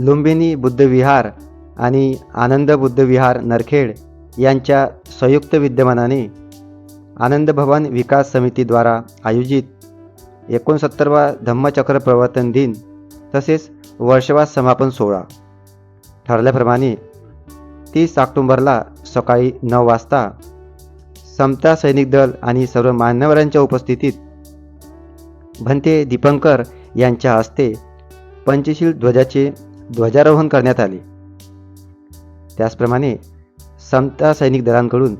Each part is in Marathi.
लुंबिनी बुद्धविहार आणि आनंद बुद्धविहार नरखेड यांच्या संयुक्त विद्यमानाने आनंद भवन विकास समितीद्वारा आयोजित एकोणसत्तरवा धम्मचक्र प्रवर्तन दिन तसेच वर्षवास समापन सोहळा. ठरल्याप्रमाणे तीस ऑक्टोंबरला सकाळी नऊ वाजता समता सैनिक दल आणि सर्व मान्यवरांच्या उपस्थितीत भंते दीपंकर यांच्या हस्ते पंचशील ध्वजाचे ध्वजारोहण करण्यात आले. त्याचप्रमाणे समता सैनिक दलांकडून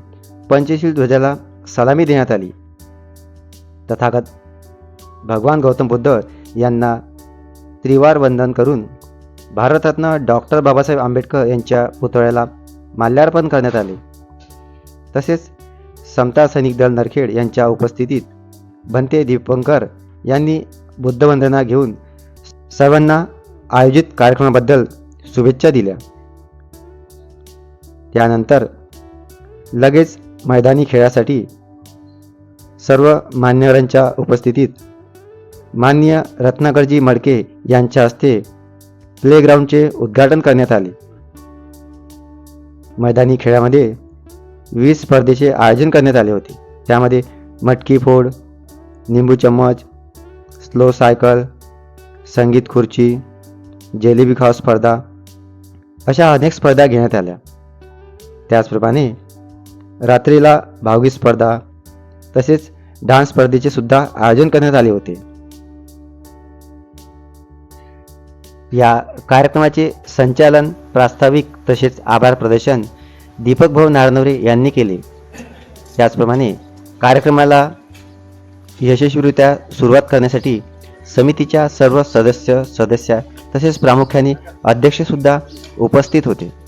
पंचशील ध्वजाला सलामी देण्यात आली. तथागत भगवान गौतम बुद्ध यांना त्रिवार वंदन करून भारतरत्न डॉक्टर बाबासाहेब आंबेडकर यांच्या पुतळ्याला माल्यार्पण करण्यात आले. तसेच समता सैनिक दल नरखेड यांच्या उपस्थितीत भंते दीपंकर यांनी बुद्धवंदना घेऊन सर्वांना आयोजित कार्यक्रमाबद्दल शुभेच्छा दिल्या. त्यानंतर लगेच मैदानी खेळासाठी सर्व मान्यवरांच्या उपस्थितीत मान्य रत्नाकरजी मडके यांच्या हस्ते प्लेग्राऊंडचे उद्घाटन करण्यात आले. मैदानी खेळामध्ये वीस स्पर्धेचे आयोजन करण्यात आले होते. त्यामध्ये मटकी फोड निंबू चम्मच स्लो सायकल संगीत खुर्ची जेलेबी खाव स्पर्धा अशा अनेक स्पर्धा घेण्यात आल्या. त्याचप्रमाणे रात्रीला भावगीत स्पर्धा तसेच डान्स स्पर्धेचे सुद्धा आयोजन करण्यात आले होते. या कार्यक्रमाचे संचालन प्रास्ताविक तसेच आभार प्रदर्शन दीपक भाऊ नारनवरे यांनी केले. त्याचप्रमाणे कार्यक्रमाला यशस्वीरित्या सुरुवात करण्यासाठी समितीच्या सर्व सदस्य सदस्या तसेच प्रामुख्याने अध्यक्षसुद्धा उपस्थित होते.